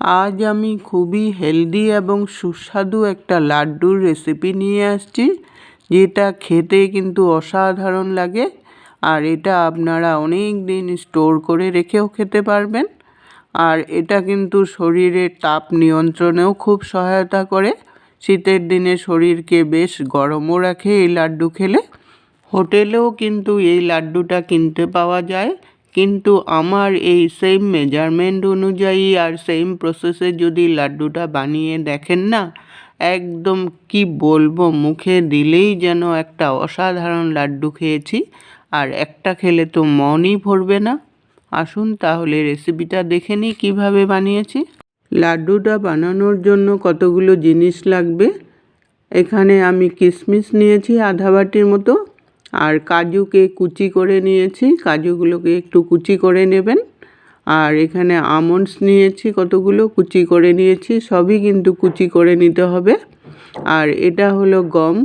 আজ আমি খুবই হেলদি এবং সুস্বাদু একটা লাড্ডুর রেসিপি নিয়ে আসছি, যেটা খেতে কিন্তু অসাধারণ লাগে আর এটা আপনারা অনেক দিন স্টোর করে রেখেও খেতে পারবেন। আর এটা কিন্তু শরীরের তাপ নিয়ন্ত্রণেও খুব সহায়তা করে। শীতের দিনে শরীরকে বেশ গরমও রাখে এই লাড্ডু খেলে। হোটেলেও কিন্তু এই লাড্ডুটা কিনতে পাওয়া যায়। কিন্তু আমার এই সেম মেজারমেন্ট অনুযায়ী আর সেম প্রসেসে যদি লাড্ডুটা বানিয়ে দেখেন না, একদম কি বলব, মুখে দিলেই যেন একটা অসাধারণ লাড্ডু খেয়েছি। আর একটা খেলে তো মনই ভরবে না। আসুন তাহলে রেসিপিটা দেখে নিই কীভাবে বানিয়েছি। লাড্ডুটা বানানোর জন্য কতগুলো জিনিস লাগবে? এখানে আমি কিশমিশ নিয়েছি আধা বাটির মতো। আর কাজুকে কুচি করে নিয়েছি। কাজুগুলোকে একটু কুচি করে নেবেন। আর এখানে আমন্ডস নিয়েছি কতগুলো, কুচি করে নিয়েছি, সবই কিন্তু কুচি করে নিতে হবে। আর এটা হলো গম।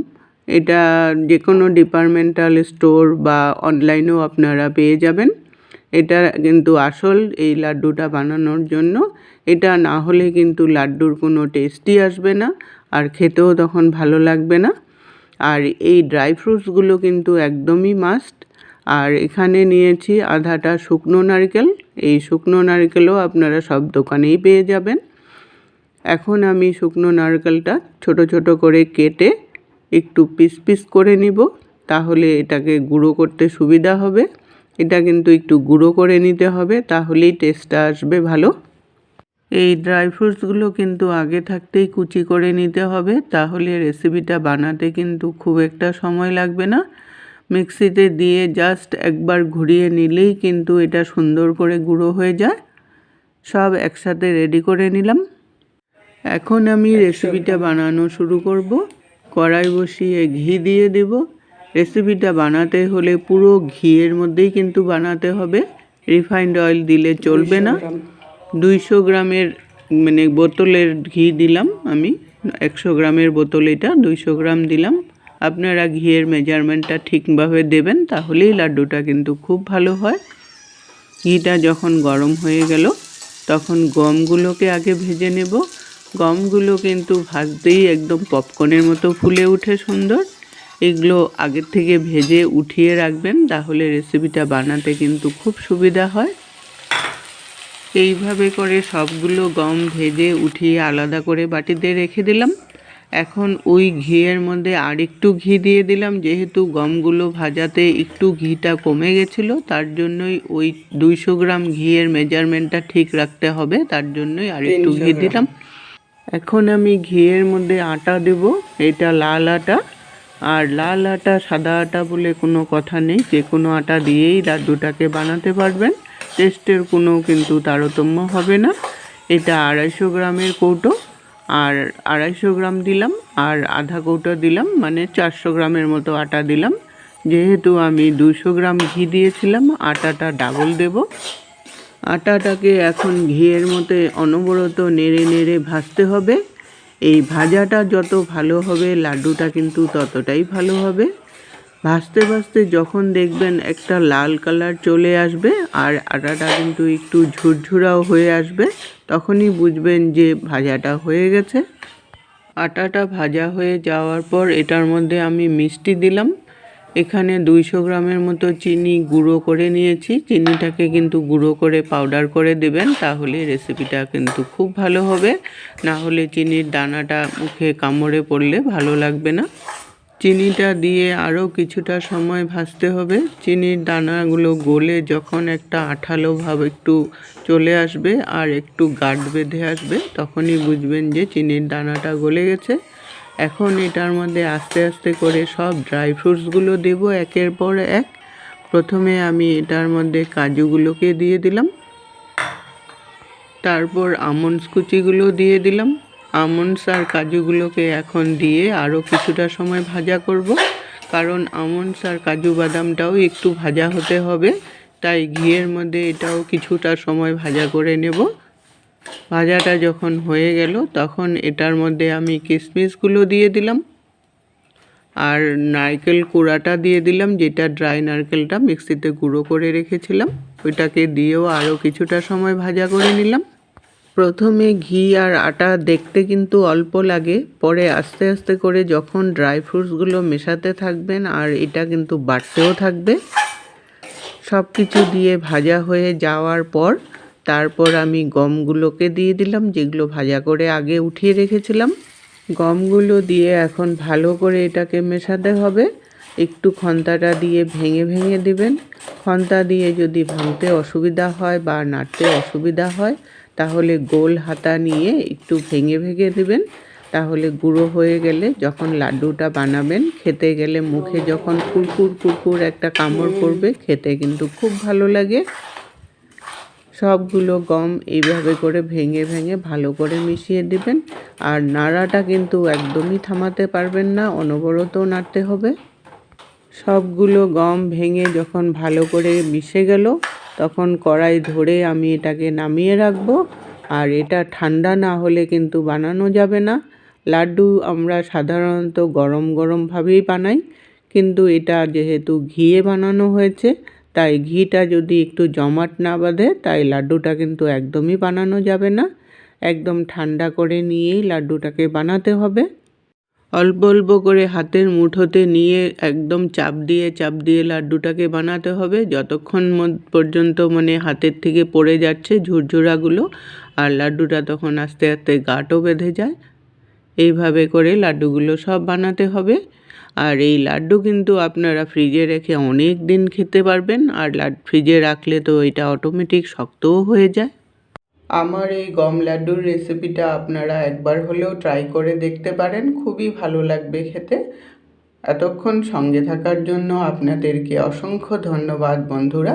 এটা যে কোনো ডিপার্টমেন্টাল স্টোর বা অনলাইনেও আপনারা পেয়ে যাবেন। এটা কিন্তু আসল এই লাড্ডুটা বানানোর জন্য। এটা না হলে কিন্তু লাড্ডুর কোনো টেস্টই আসবে না। আর খেতেও তখন ভালো লাগবে না। আর এই ড্রাই ফ্রুটসগুলো কিন্তু একদমই মাস্ট আর এখানে নিয়েছি আধাটা শুকনো নারকেল। এই শুকনো নারকেলও আপনারা সব দোকানেই পেয়ে যাবেন। এখন আমি শুকনো নারকেলটা ছোট ছোট করে কেটে একটু পিস পিস করে নিব, তাহলে এটাকে গুঁড়ো করতে সুবিধা হবে। এটা কিন্তু একটু গুঁড়ো করে নিতে হবে, তাহলেই টেস্টটা আসবে ভালো। এই ড্রাই ফ্রুটসগুলো কিন্তু আগে থাকতেই কুচি করে নিতে হবে। তাহলে রেসিপিটা বানাতে কিন্তু খুব একটা সময় লাগবে না। মিক্সিতে দিয়ে জাস্ট একবার ঘুরিয়ে নিলেই কিন্তু এটা সুন্দর করে গুঁড়ো হয়ে যায়। সব একসাথে রেডি করে নিলাম। এখন আমি রেসিপিটা বানানো শুরু করব। কড়াই বসিয়ে ঘি দিয়ে দেব। রেসিপিটা বানাতে হলে পুরো ঘিয়ের মধ্যেই কিন্তু বানাতে হবে। রিফাইন্ড অয়েল দিলে চলবে না। দুইশো গ্রামের মানে বোতলের ঘি দিলাম আমি। একশো গ্রামের বোতল এটা, দুইশো গ্রাম দিলাম। আপনারা ঘিয়ের মেজারমেন্টটা ঠিকভাবে দেবেন, তাহলেই লাড্ডুটা কিন্তু খুব ভালো হয়। ঘিটা যখন গরম হয়ে গেল, তখন গমগুলোকে আগে ভেজে নেব। গমগুলো কিন্তু ভাজতেই একদম পপকর্নের মতো ফুলে উঠে সুন্দর। এগুলো আগের থেকে ভেজে উঠিয়ে রাখবেন, তাহলে রেসিপিটা বানাতে কিন্তু খুব সুবিধা হয়। এইভাবে করে সবগুলো গম ভেজে উঠিয়ে আলাদা করে বাটিতে রেখে দিলাম। এখন ওই ঘিয়ের মধ্যে আর একটু ঘি দিয়ে দিলাম যেহেতু গমগুলো ভাজাতে একটু ঘিটা কমে গেছিল তার জন্যই ওই দুইশো গ্রাম ঘিয়ের মেজারমেন্টটা ঠিক রাখতে হবে তার জন্যই আর একটু ঘি দিলাম। এখন আমি ঘিয়ের মধ্যে আটা দেব এটা লাল আটা। আর লাল আটা সাদা আটা বলে কোনো কথা নেই যে কোনো আটা দিয়েই লাড্ডুটাকে বানাতে পারবেন। টেস্টের কোনো কিন্তু তারতম্য হবে না। এটা আড়াইশো গ্রামের কৌটো, আর আড়াইশো গ্রাম দিলাম, আর আধা কৌটো দিলাম মানে চারশো গ্রামের মতো আটা দিলাম। যেহেতু আমি দুশো গ্রাম ঘি দিয়েছিলাম, আটাটা ডাবল দেব। আটাটাকে এখন ঘিয়ের মতো অনবরত নেড়ে নেড়ে ভাজতে হবে। এই ভাজাটা যত ভালো হবে, লাড্ডুটা কিন্তু ততটাই ভালো হবে। ভাজতে ভাজতে যখন দেখবেন একটা লাল কালার চলে আসবে আর আটাটা কিন্তু একটু ঝুরঝুরাও হয়ে আসবে, তখনই বুঝবেন যে ভাজাটা হয়ে গেছে। আটাটা ভাজা হয়ে যাওয়ার পর এটার মধ্যে আমি মিষ্টি দিলাম। এখানে দুইশো গ্রামের মতো চিনি গুঁড়ো করে নিয়েছি। চিনিটাকে কিন্তু গুঁড়ো করে পাউডার করে দেবেন, তাহলে রেসিপিটা কিন্তু খুব ভালো হবে। না হলে চিনির দানাটা মুখে কামড়ে পড়লে ভালো লাগবে না। চিনিটা দিয়ে আরও কিছুটা সময় ভাজতে হবে। চিনির দানাগুলো গলে যখন একটা আঠালো ভাব একটু চলে আসবে আর একটু গাঢ় বেঁধে আসবে, তখনই বুঝবেন যে চিনির দানাটা গলে গেছে। এখন এটার মধ্যে আস্তে আস্তে করে সব ড্রাই ফ্রুটসগুলো দেবো একের পর এক। প্রথমে আমি এটার মধ্যে কাজুগুলোকে দিয়ে দিলাম। তারপর আমন্ডস কুচিগুলো দিয়ে দিলাম। আমন্ডস আর কাজুগুলোকে এখন দিয়ে আরও কিছুটা সময় ভাজা করব। কারণ আমন্ডস আর কাজু বাদামটাও একটু ভাজা হতে হবে, তাই ঘিয়ের মধ্যে এটাও কিছুটা সময় ভাজা করে নেব। ভাজাটা যখন হয়ে গেল, তখন এটার মধ্যে আমি কিশমিশগুলো দিয়ে দিলাম। আর নারকেল কুড়াটা দিয়ে দিলাম, যেটা ড্রাই নারকেলটা মিক্সিতে গুঁড়ো করে রেখেছিলাম। ওইটাকে দিয়েও আরও কিছুটা সময় ভাজা করে নিলাম। প্রথমে ঘি আর আটা দেখতে কিন্তু অল্প লাগে, পরে আস্তে আস্তে করে যখন ড্রাই ফ্রুটসগুলো মেশাতে থাকবেন আর এটা কিন্তু বাড়তেও থাকবে। সব কিছু দিয়ে ভাজা হয়ে যাওয়ার পর তারপর আমি গমগুলোকে দিয়ে দিলাম, যেগুলো ভাজা করে আগে উঠিয়ে রেখেছিলাম। গমগুলো দিয়ে এখন ভালো করে এটাকে মেশাতে হবে। একটু খন্তাটা দিয়ে ভেঙে ভেঙে দিবেন। খন্তা দিয়ে যদি ভাঙতে অসুবিধা হয় বা নাড়তে অসুবিধা হয় তাহলে গোল হাতা নিয়ে একটু ভেঙে ভেঙে দেবেন। তাহলে গুঁড়ো হয়ে গেলে যখন লাড্ডুটা বানাবেন খেতে গেলে মুখে যখন কুরকুর কুরকুর একটা কামড় পড়বে খেতে কিন্তু খুব ভালো লাগে। সবগুলো গম এইভাবে করে ভেঙে ভেঙে ভালো করে মিশিয়ে দিবেন। আর নাড়াটা কিন্তু একদমই থামাতে পারবেন না অনবরত নাড়তে হবে। সবগুলো গম ভেঙে যখন ভালো করে মিশে গেল তখন কড়াই ধরে আমি এটাকে নামিয়ে রাখব। আর এটা ঠান্ডা না হলে কিন্তু বানানো যাবে না। লাড্ডু আমরা সাধারণত গরম গরমভাবেই বানাই। কিন্তু এটা যেহেতু ঘিয়ে বানানো হয়েছে, তাই ঘিটা যদি একটু জমাট না বাঁধে, তাই লাড্ডুটা কিন্তু একদমই বানানো যাবে না। একদম ঠান্ডা করে নিয়েই লাড্ডুটাকে বানাতে হবে। অল্প অল্প করে হাতের মুঠোতে নিয়ে একদম চাপ দিয়ে চাপ দিয়ে লাড্ডুটাকে বানাতে হবে। যতক্ষণ পর্যন্ত মানে হাতের থেকে পড়ে যাচ্ছে ঝুরঝুরাগুলো আর লাড্ডুটা তখন আস্তে আস্তে গাঁটও বেঁধে যায়। এইভাবে করে লাড্ডুগুলো সব বানাতে হবে। আর এই লাড্ডু কিন্তু আপনারা ফ্রিজে রেখে অনেক দিন খেতে পারবেন। আর ফ্রিজে রাখলে তো এটা অটোমেটিক শক্তও হয়ে যায়। আমার এই গম লাড্ডুর রেসিপিটা আপনারা একবার হলেও ট্রাই করে দেখতে পারেন, খুবই ভালো লাগবে খেতে। এতক্ষণ সঙ্গে থাকার জন্য আপনাদেরকে অসংখ্য ধন্যবাদ, বন্ধুরা।